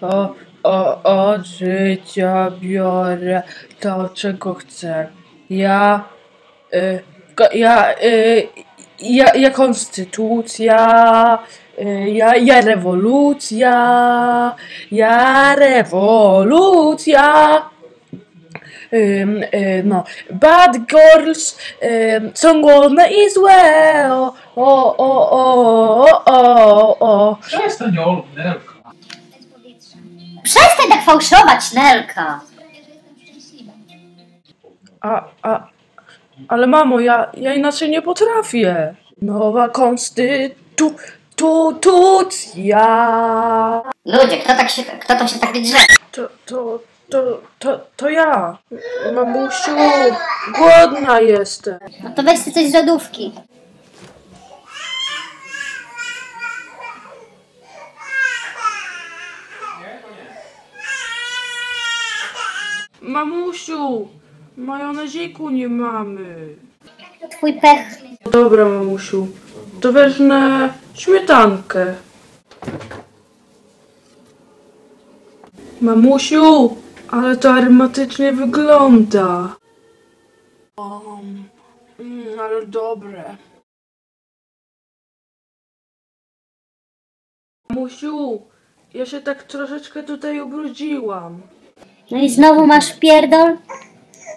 o, o, od życia biorę to, czego chcę. Ja, y, ja, y, ja, ja konstytucja, y, ja, ja rewolucja, ja rewolucja. Ym, y, no, bad girls ym, są głodne i złe. O, o, o, o, o, o. Przestań, Olu, Nelka. Przestań tak fałszować, Nelka! A, a, ale mamo, ja, ja inaczej nie potrafię. Nowa konstytucja. Ludzie, kto, tak się, kto to się tak drze? To, to, to, to, to ja. Mamusiu, głodna jestem. No to weź sobie coś z lodówki. Mamusiu, majoneziku nie mamy. Twój pech. Dobra, mamusiu, to wezmę śmietankę. Mamusiu, ale to aromatycznie wygląda. Um, mm, ale dobre. Mamusiu, ja się tak troszeczkę tutaj ubrudziłam. No i znowu masz pierdol?